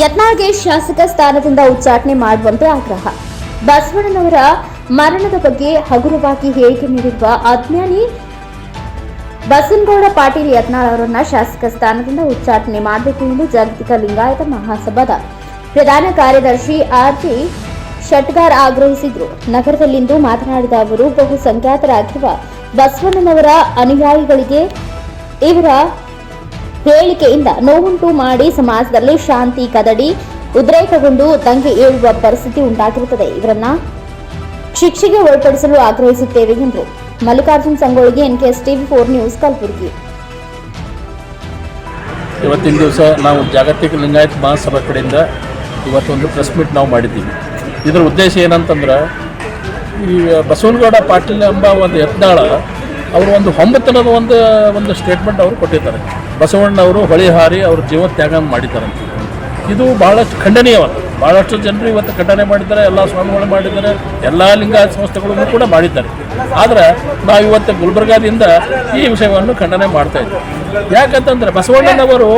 ಯತ್ನಾಳ್ಗೆ ಶಾಸಕ ಸ್ಥಾನದಿಂದ ಉಚ್ಚಾಟನೆ ಮಾಡುವಂತೆ ಆಗ್ರಹ. ಬಸವಣ್ಣನವರ ಮರಣದ ಬಗ್ಗೆ ಹಗುರವಾಗಿ ಹೇಳಿಕೆ ನೀಡಿರುವ ಅಜ್ಞಾನಿ ಬಸನಗೌಡ ಪಾಟೀಲ್ ಯತ್ನಾಳ್ ಅವರನ್ನ ಶಾಸಕ ಸ್ಥಾನದಿಂದ ಉಚ್ಚಾಟನೆ ಮಾಡಬೇಕು ಎಂದು ಜಾಗತಿಕ ಲಿಂಗಾಯತ ಮಹಾಸಭಾದ ಪ್ರಧಾನ ಕಾರ್ಯದರ್ಶಿ ಆರ್ ಜಿ ಶಟ್ಗಾರ್ ಆಗ್ರಹಿಸಿದ್ರು. ನಗರದಲ್ಲಿಂದು ಮಾತನಾಡಿದ ಅವರು, ಬಹುಸಂಖ್ಯಾತರಾಗಿರುವ ಬಸವಣ್ಣನವರ ಅನುಯಾಯಿಗಳಿಗೆ ಇವರ ಹೇಳಿಕೆಯಿಂದ ನೋವುಂಟು ಮಾಡಿ ಸಮಾಜದಲ್ಲಿ ಶಾಂತಿ ಕದಡಿ, ಉದ್ರೇಕಗೊಂಡು ದಂಗೆ ಏಳುವ ಪರಿಸ್ಥಿತಿ ಉಂಟಾಗಿರುತ್ತದೆ. ಇವರನ್ನ ಶಿಕ್ಷೆಗೆ ಒಳಪಡಿಸಲು ಆಗ್ರಹಿಸುತ್ತೇವೆ ಎಂದರು Mallikarjun N NKS TV four news Kalaburagi. ಇವತ್ತಿನ ದಿವಸ ನಾವು ಜಾಗತಿಕ ಲಿಂಗಾಯತ್ ಮಹಾಸಭಾ ಕಡೆಯಿಂದ ಇವತ್ತೊಂದು ಪ್ರೆಸ್ ಮೀಟ್ ನಾವು ಮಾಡಿದ್ದೀವಿ. ಇದರ ಉದ್ದೇಶ ಏನಂತಂದ್ರೆ, ಈ ಬಸವನಗೌಡ ಪಾಟೀಲ್ ಎಂಬ ಒಂದು ಯತ್ನಾಳ ಅವರು ಒಂದು ಹೊಂಬತ್ತನದ ಒಂದು ಒಂದು ಸ್ಟೇಟ್ಮೆಂಟ್ ಅವರು ಕೊಟ್ಟಿದ್ದಾರೆ. ಬಸವಣ್ಣವರು ಹೊಳಿ ಹಾರಿ ಅವರು ಜೀವ ತ್ಯಾಗ ಮಾಡಿದ್ದಾರೆ ಅಂತ. ಇದು ಭಾಳಷ್ಟು ಖಂಡನೀಯವಾದ ಭಾಳಷ್ಟು ಜನರು ಇವತ್ತು ಖಂಡನೆ ಮಾಡಿದ್ದಾರೆ, ಎಲ್ಲ ಸ್ವಾಮಿಗಳು ಮಾಡಿದ್ದಾರೆ, ಎಲ್ಲ ಲಿಂಗಾಯತ ಸಂಸ್ಥೆಗಳನ್ನು ಕೂಡ ಮಾಡಿದ್ದಾರೆ. ಆದರೆ ನಾವು ಇವತ್ತು ಗುಲ್ಬರ್ಗಾದಿಂದ ಈ ವಿಷಯವನ್ನು ಖಂಡನೆ ಮಾಡ್ತಾ ಇದ್ದೀವಿ ಯಾಕಂತಂದರೆ ಬಸವಣ್ಣನವರು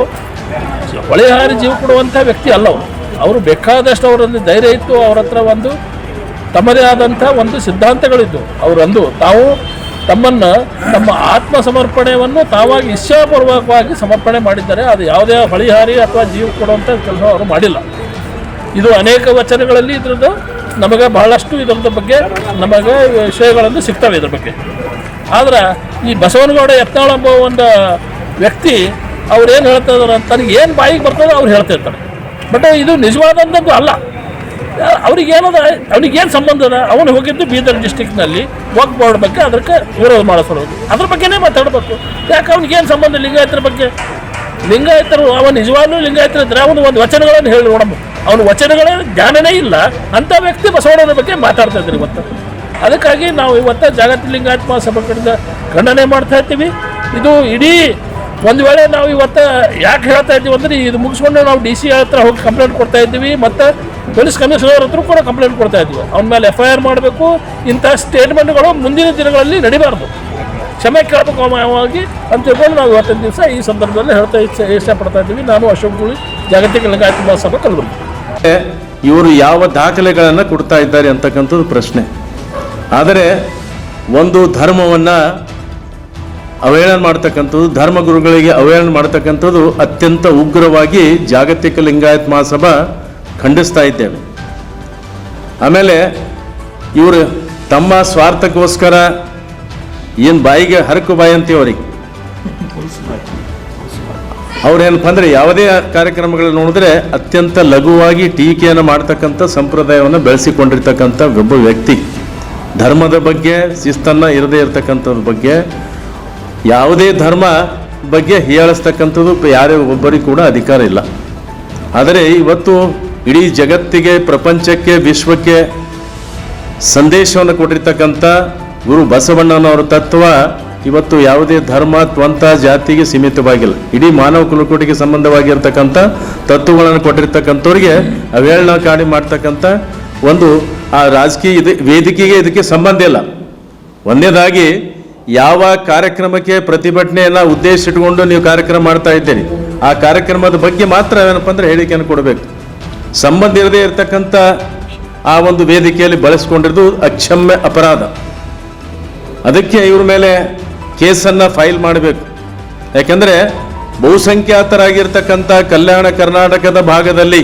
ಹೊಳೆಹಾರಿ ಜೀವ ಕೊಡುವಂಥ ವ್ಯಕ್ತಿ ಅಲ್ಲ ಅವರು. ಬೇಕಾದಷ್ಟು ಅವರಲ್ಲಿ ಧೈರ್ಯ ಇತ್ತು, ಅವ್ರ ಹತ್ರ ಒಂದು ತಮ್ಮದೇ ಆದಂಥ ಒಂದು ಸಿದ್ಧಾಂತಗಳಿದ್ದವು ಅವರಂದು ತಾವು ತಮ್ಮನ್ನು ತಮ್ಮ ಆತ್ಮ ಸಮರ್ಪಣೆಯನ್ನು ತಾವಾಗಿ ಇಚ್ಛಾಪೂರ್ವಕವಾಗಿ ಸಮರ್ಪಣೆ ಮಾಡಿದ್ದಾರೆ. ಅದು ಯಾವುದೇ ಹಳಿಹಾರಿ ಅಥವಾ ಜೀವ ಕೊಡುವಂಥ ಕೆಲಸ ಅವರು ಮಾಡಿಲ್ಲ. ಇದು ಅನೇಕ ವಚನಗಳಲ್ಲಿ ಇದರದ್ದು. ನಮಗೆ ಬಹಳಷ್ಟು ಇದರದ ಬಗ್ಗೆ ನಮಗೆ ವಿಷಯಗಳನ್ನು ಸಿಗ್ತವೆ ಇದ್ರ ಬಗ್ಗೆ. ಆದ್ರೆ ಈ ಬಸವನಗೌಡ ಯತ್ನಾಳ್ ಎಂಬ ಒಂದು ವ್ಯಕ್ತಿ ಅವ್ರು ಏನು ಹೇಳ್ತಾ ಅಂತ ತನಗೆ ಏನು ಬಾಯಿಗೆ ಬರ್ತದೋ ಅವ್ರು ಹೇಳ್ತಿರ್ತಾರೆ ಬಟ್ ಇದು ನಿಜವಾದಂಥದ್ದು ಅಲ್ಲ. ಅವ್ರಿಗೆ ಏನದ ಅವ್ನಿಗೆ ಏನು ಸಂಬಂಧ ಅದ? ಅವನು ಹೋಗಿದ್ದು ಬೀದರ್ ಡಿಸ್ಟಿಕ್ನಲ್ಲಿ ವಕ್ ಬೋರ್ಡ್ ಬಗ್ಗೆ ಅದಕ್ಕೆ ವಿರೋಧ ಮಾಡಿಸೋದು ಅದ್ರ ಬಗ್ಗೆನೇ ಮಾತಾಡಬೇಕು. ಯಾಕೆ ಅವ್ನಿಗೆ ಏನು ಸಂಬಂಧ ಲಿಂಗಾಯತರ ಬಗ್ಗೆ? ಲಿಂಗಾಯತರು ಅವನು ನಿಜವಾಗ್ಲೂ ಲಿಂಗಾಯತರ ಇದ್ರೆ ಅವನು ಒಂದು ವಚನಗಳನ್ನು ಹೇಳಿ ನೋಡಮ್ಮ. ಅವನು ವಚನಗಳ ಜ್ಞಾನನೇ ಇಲ್ಲ. ಅಂಥ ವ್ಯಕ್ತಿ ಬಸವಣ್ಣನ ಬಗ್ಗೆ ಮಾತಾಡ್ತಾ ಇದ್ದಾರೆ ಇವತ್ತು. ಅದಕ್ಕಾಗಿ ನಾವು ಇವತ್ತು ಜಾಗತಿಕ ಲಿಂಗಾಯತ ಮಹಾಸಭಾ ಕಡೆಯಿಂದ ಖಂಡನೆ ಮಾಡ್ತಾ ಇರ್ತೀವಿ ಇದು ಇಡೀ ಒಂದು ವೇಳೆ ನಾವು ಇವತ್ತು ಯಾಕೆ ಹೇಳ್ತಾ ಇದ್ದೀವಿ ಅಂದರೆ ಇದು ಮುಗಿಸ್ಕೊಂಡು ನಾವು ಡಿ ಸಿ ಹತ್ರ ಹೋಗಿ ಕಂಪ್ಲೇಂಟ್ ಕೊಡ್ತಾ ಇದ್ದೀವಿ, ಮತ್ತು ಪೊಲೀಸ್ ಕಮಿಷನರ್ ಹತ್ರ ಕೂಡ ಕಂಪ್ಲೇಂಟ್ ಕೊಡ್ತಾ ಇದ್ದೀವಿ. ಅವನ ಮೇಲೆ ಎಫ್ ಐ ಆರ್ ಮಾಡಬೇಕು, ಇಂಥ ಸ್ಟೇಟ್ಮೆಂಟ್ಗಳು ಮುಂದಿನ ದಿನಗಳಲ್ಲಿ ನಡಿಬಾರ್ದು. ಕ್ಷಮೆ ಕೇಳಬೇಕು ಅಂತ ತಿಳ್ಕೊಂಡು ನಾವು ಇವತ್ತಿನ ದಿವಸ ಈ ಸಂದರ್ಭದಲ್ಲಿ ಹೇಳ್ತಾ ಇಷ್ಟಪಡ್ತಾ ಇದ್ದೀವಿ. ನಾನು ಅಶೋಕ್ ಗುಳಿ ಜಾಗತಿಕ ಲಿಂಗಾಯತ ಮಹಾಸಭಾ ಕಲಬುರಗಿ ಇವರು ಯಾವ ದಾಖಲೆಗಳನ್ನು ಕೊಡ್ತಾ ಇದ್ದಾರೆ ಅಂತಕ್ಕಂಥದ್ದು ಪ್ರಶ್ನೆ. ಆದರೆ ಒಂದು ಧರ್ಮವನ್ನು ಅವಹೇಳನ ಮಾಡ್ತಕ್ಕಂಥದ್ದು ಧರ್ಮಗುರುಗಳಿಗೆ ಅವಹೇಳನ ಮಾಡ್ತಕ್ಕಂಥದ್ದು ಅತ್ಯಂತ ಉಗ್ರವಾಗಿ ಜಾಗತಿಕ ಲಿಂಗಾಯತ್ ಮಹಾಸಭಾ ಖಂಡಿಸ್ತಾ ಇದ್ದೇವೆ. ಆಮೇಲೆ ಇವರು ತಮ್ಮ ಸ್ವಾರ್ಥಕ್ಕೋಸ್ಕರ ಏನು ಬಾಯಿಗೆ ಹರಕು ಬಾಯಿ ಅಂತೀವಿ ಅವ್ರಿಗೆ ಅವ್ರೇನಪ್ಪ ಅಂದರೆ ಯಾವುದೇ ಕಾರ್ಯಕ್ರಮಗಳನ್ನು ನೋಡಿದ್ರೆ ಅತ್ಯಂತ ಲಘುವಾಗಿ ಟೀಕೆಯನ್ನು ಮಾಡ್ತಕ್ಕಂಥ ಸಂಪ್ರದಾಯವನ್ನು ಬೆಳೆಸಿಕೊಂಡಿರ್ತಕ್ಕಂಥ ಒಬ್ಬ ವ್ಯಕ್ತಿ. ಧರ್ಮದ ಬಗ್ಗೆ, ಶಿಸ್ತನ್ನು ಇರದೇ ಇರತಕ್ಕಂಥದ್ರ ಬಗ್ಗೆ ಯಾವುದೇ ಧರ್ಮ ಬಗ್ಗೆ ಹೀಯಾಳಿಸ್ತಕ್ಕಂಥದ್ದು ಯಾರೇ ಒಬ್ಬರಿಗೂ ಕೂಡ ಅಧಿಕಾರ ಇಲ್ಲ. ಆದರೆ ಇವತ್ತು ಇಡೀ ಜಗತ್ತಿಗೆ, ಪ್ರಪಂಚಕ್ಕೆ, ವಿಶ್ವಕ್ಕೆ ಸಂದೇಶವನ್ನು ಕೊಟ್ಟಿರ್ತಕ್ಕಂಥ ಗುರು ಬಸವಣ್ಣನವರ ತತ್ವ ಇವತ್ತು ಯಾವುದೇ ಧರ್ಮ, ತ್ವಂತ ಜಾತಿಗೆ ಸೀಮಿತವಾಗಿಲ್ಲ. ಇಡೀ ಮಾನವ ಕುಲಕೋಟಿಗೆ ಸಂಬಂಧವಾಗಿರ್ತಕ್ಕಂಥ ತತ್ವಗಳನ್ನು ಕೊಟ್ಟಿರ್ತಕ್ಕಂಥವ್ರಿಗೆ ಅವಹೇಳನಕಾರಿ ಮಾಡ್ತಕ್ಕಂಥ ಒಂದು ಆ ರಾಜಕೀಯ ಇದು ವೇದಿಕೆಗೆ ಇದಕ್ಕೆ ಸಂಬಂಧ ಇಲ್ಲ. ಒಂದನೇದಾಗಿ ಯಾವ ಕಾರ್ಯಕ್ರಮಕ್ಕೆ ಪ್ರತಿಭಟನೆಯನ್ನ ಉದ್ದೇಶ ಇಟ್ಕೊಂಡು ನೀವು ಕಾರ್ಯಕ್ರಮ ಮಾಡ್ತಾ ಇದ್ದೀರಿ? ಆ ಕಾರ್ಯಕ್ರಮದ ಬಗ್ಗೆ ಮಾತ್ರ ಏನಪ್ಪ ಅಂದ್ರೆ ಹೇಳಿಕೆಯನ್ನು ಕೊಡಬೇಕು. ಸಂಬಂಧ ಇರದೇ ಇರತಕ್ಕಂಥ ಆ ಒಂದು ವೇದಿಕೆಯಲ್ಲಿ ಬಳಸ್ಕೊಂಡಿರೋದು ಅಕ್ಷಮ್ಯ ಅಪರಾಧ. ಅದಕ್ಕೆ ಇವ್ರ ಮೇಲೆ ಕೇಸನ್ನು ಫೈಲ್ ಮಾಡಬೇಕು. ಯಾಕೆಂದರೆ ಬಹುಸಂಖ್ಯಾತರಾಗಿರ್ತಕ್ಕಂಥ ಕಲ್ಯಾಣ ಕರ್ನಾಟಕದ ಭಾಗದಲ್ಲಿ